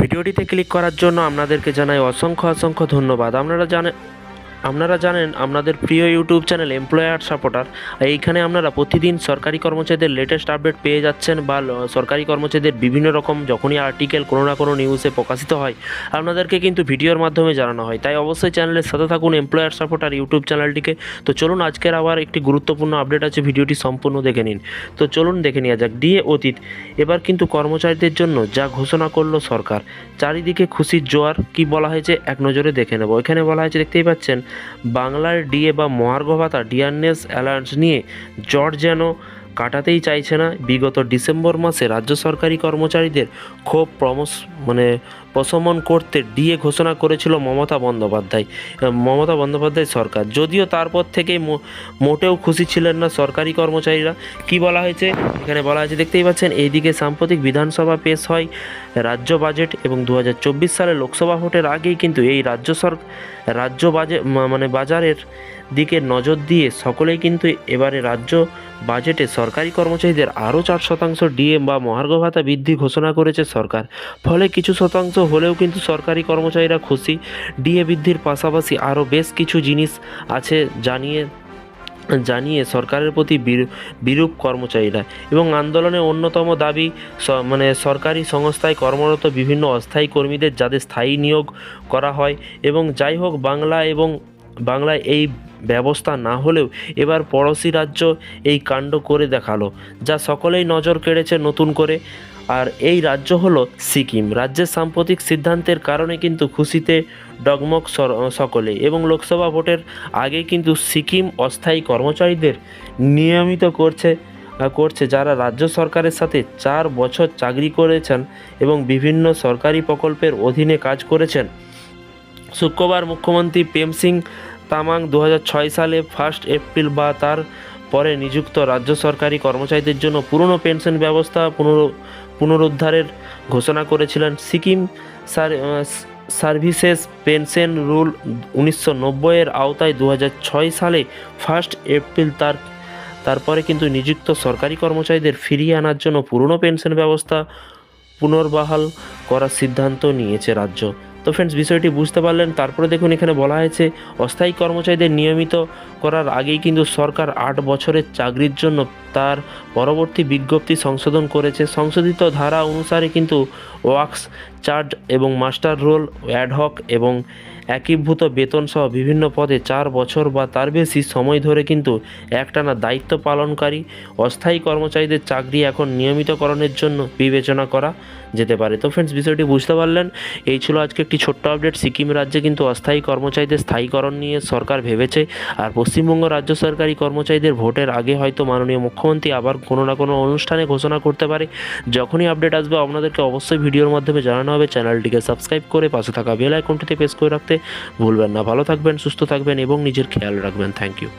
ভিডিওটিতে ক্লিক করার জন্য আপনাদেরকে জানাই অসংখ্য অসংখ্য ধন্যবাদ। আপনারা জানেন আপনারা জানেন, আপনাদের প্রিয় ইউটিউব চ্যানেল এমপ্লয়ার সাপোর্টার এইখানে আপনারা প্রতিদিন সরকারি কর্মচারীদের লেটেস্ট আপডেট পেয়ে যাচ্ছেন বা সরকারি কর্মচারীদের বিভিন্ন রকম যখনই আর্টিকেল কোনো না কোনো নিউজে প্রকাশিত হয়, আপনাদেরকে কিন্তু ভিডিওর মাধ্যমে জানানো হয়। তাই অবশ্যই চ্যানেলের সাথে থাকুন এমপ্লয়ার সাপোর্টার ইউটিউব চ্যানেলটিকে। তো চলুন, আজকের আবার একটি গুরুত্বপূর্ণ আপডেট আছে, ভিডিওটি সম্পূর্ণ দেখে নিন। তো চলুন, দেখে নেওয়া যাক। ডিএ অতীত, এবার কিন্তু কর্মচারীদের জন্য যা ঘোষণা করল সরকার, চারিদিকে খুশির জোয়ার, কি বলা হয়েছে, এক নজরে দেখে নেব। এখানে বলা হয়েছে, দেখতেই পাচ্ছেন বাংলার ডিএ বা মহার্ঘ ভাতা ডিয়ারনেস অ্যালায়েন্স নিয়ে জট যেন কাটাতেই চাইছে না। বিগত ডিসেম্বর মাসে রাজ্য সরকারি কর্মচারীদের ক্ষোভ প্রমস মানে প্রশমন করতে ডিএ ঘোষণা করেছিল মমতা বন্দ্যোপাধ্যায়। মমতা বন্দ্যোপাধ্যায় সরকার। যদিও তারপর থেকেই মোটেও খুশি ছিলেন না সরকারি কর্মচারীরা। কি বলা হয়েছে? এখানে বলা হয়েছে, দেখতেই পাচ্ছেন, এইদিকে সাম্প্রতিক বিধানসভা পেশ হয় রাজ্য বাজেট এবং দু হাজার চব্বিশ সালে লোকসভা ভোটের আগেই কিন্তু এই রাজ্য সর রাজ্য বাজে মানে বাজারের দিকে নজর দিয়ে সকলেই কিন্তু এবারে রাজ্য বাজেটে সরকারি কর্মচারীদের আরও চার শতাংশ ডিএম বা মহার্ঘ ভাতা বৃদ্ধি ঘোষণা করেছে সরকার। ফলে কিছু শতাংশ হলেও কিন্তু সরকারি কর্মচারীরা খুশি। ডিএ বৃদ্ধির পাশাপাশি আরও বেশ কিছু জিনিস আছে জানিয়ে জানিয়ে সরকারের প্রতি বিরূ- বিরূপ কর্মচারীরা। এবং আন্দোলনের অন্যতম দাবি মানে সরকারি সংস্থায় কর্মরত বিভিন্ন অস্থায়ী কর্মীদের যাদের স্থায়ী নিয়োগ করা হয়। এবং যাই হোক, বাংলা এবং, বাংলায় এই ব্যবস্থা না হলেও এবার পড়োশি রাজ্য এই কাণ্ড করে দেখাল, যা সকলেই নজর কেড়েছে নতুন করে। আর এই রাজ্য হলো সিকিম। রাজ্যের সাম্প্রতিক সিদ্ধান্তের কারণে কিন্তু খুশিতে ডগমগ সকলে এবং লোকসভা ভোটের আগে কিন্তু সিকিম অস্থায়ী কর্মচারীদের নিয়মিত করছে করছে। যারা রাজ্য সরকারের সাথে চার বছর চাকরি করেছেন এবং বিভিন্ন সরকারি প্রকল্পের অধীনে কাজ করেছেন। শুক্রবার মুখ্যমন্ত্রী প্রেম সিং তামাং দু হাজার ছয় সালে ফার্স্ট এপ্রিল বা তার পরে নিযুক্ত রাজ্য সরকারি কর্মচারীদের জন্য পুরনো পেনশন ব্যবস্থা পুনর, পুনরুদ্ধারের ঘোষণা করেছিলেন সিকিম সার সার্ভিসেস পেনশন রুল উনিশশো নব্বইয়ের আওতায় দু হাজার ছয় সালে ফার্স্ট এপ্রিল তার, তারপরে কিন্তু নিযুক্ত সরকারি কর্মচারীদের ফিরিয়ে আনার জন্য পুরনো পেনশন ব্যবস্থা পুনর্বহাল করার সিদ্ধান্ত নিয়েছে রাজ্য। তো ফ্রেন্ডস বিষয়টি বুঝতে পারলেন। তারপরে দেখুন, এখানে বলা হয়েছে, অস্থায়ী কর্মচারীদের নিয়মিত করার আগেই কিন্তু সরকার আট বছরের চাকরির জন্য তার পরবর্তী বিজ্ঞপ্তি সংশোধন করেছে। সংশোধিত ধারা অনুসারে কিন্তু ওয়াক্স চার্জ এবং মাস্টার রোল অ্যাডহক এবং একীভূত বেতন সহ বিভিন্ন পদে চার বছর বা তার বেশি সময় ধরে কিন্তু একটানা দায়িত্ব পালনকারী, অস্থায়ী কর্মচারীদের চাকরি এখন নিয়মিতকরণের জন্য বিবেচনা করা যেতে পারে। তো ফ্রেন্ডস বিষয়টি বুঝতে পারলেন। এই ছিল আজকে একটি ছোট্ট আপডেট সিকিম রাজ্যে কিন্তু অস্থায়ী কর্মচারীদের স্থায়ীকরণ নিয়ে সরকার ভেবেছে, আর পশ্চিমবঙ্গ রাজ্য সরকারি কর্মচারীদের ভোটের আগে হয়তো মাননীয় মুখ্যমন্ত্রী আবার কোনো না কোনো অনুষ্ঠানে ঘোষণা করতে পারে। যখনই আপডেট আসবে, আপনাদেরকে অবশ্যই ভিডিওর মাধ্যমে জানানো হবে। চ্যানেলটিকে সাবস্ক্রাইব করে পাশে থাকা বেল আইকনটিতে প্রেস করে রাখতে ভুলবেন না। ভালো থাকবেন, সুস্থ থাকবেন এবং নিজের খেয়াল রাখবেন। Thank you